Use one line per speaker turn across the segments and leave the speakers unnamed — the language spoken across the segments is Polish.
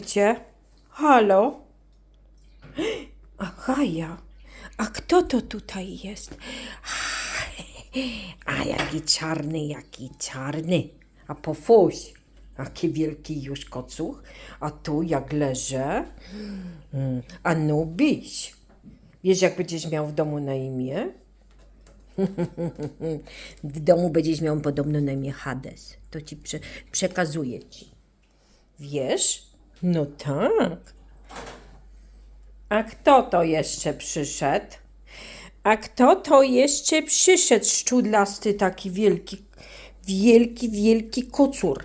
Gdzie? Halo? Aha. A kto to tutaj jest? A jaki czarny, jaki czarny. A pofuś, jaki wielki już kocuch. A tu jak leżę. Mm, Anubiś. Wiesz, jak będziesz miał w domu na imię? w domu będziesz miał podobno na imię Hades. To ci prze, przekazuję ci. Wiesz? No tak. A kto to jeszcze przyszedł? A kto to jeszcze przyszedł? Szczudlasty taki wielki, wielki, wielki kocur.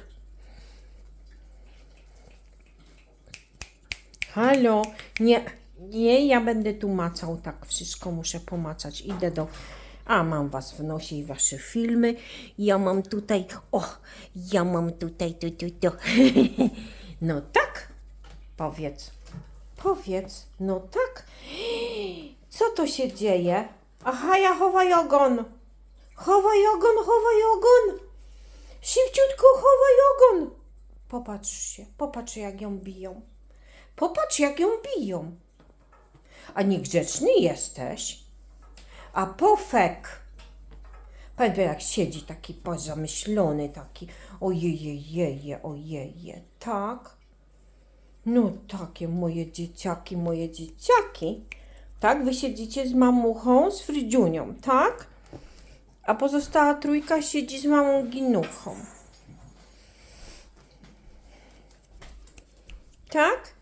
Halo? Nie, nie, ja będę tu macał, tak wszystko muszę pomacać. Idę do... A, mam was w nosie i wasze filmy. Ja mam tutaj, o, ja mam tutaj, tu, tu, tu. No tak, powiedz. Powiedz, no tak. Co to się dzieje? Aha, ja chowaj ogon. Chowaj ogon, chowaj ogon. Szybciutko chowaj ogon. Popatrz się, popatrz jak ją biją. Popatrz jak ją biją. A niegrzeczny jesteś. A pofek. Pamiętam jak siedzi taki pozamyślony, taki ojejejeje, ojeje, tak? No takie moje dzieciaki, moje dzieciaki. Tak, wy siedzicie z mamuchą, z Frydziunią, tak? A pozostała trójka siedzi z mamą Ginuchą. Tak?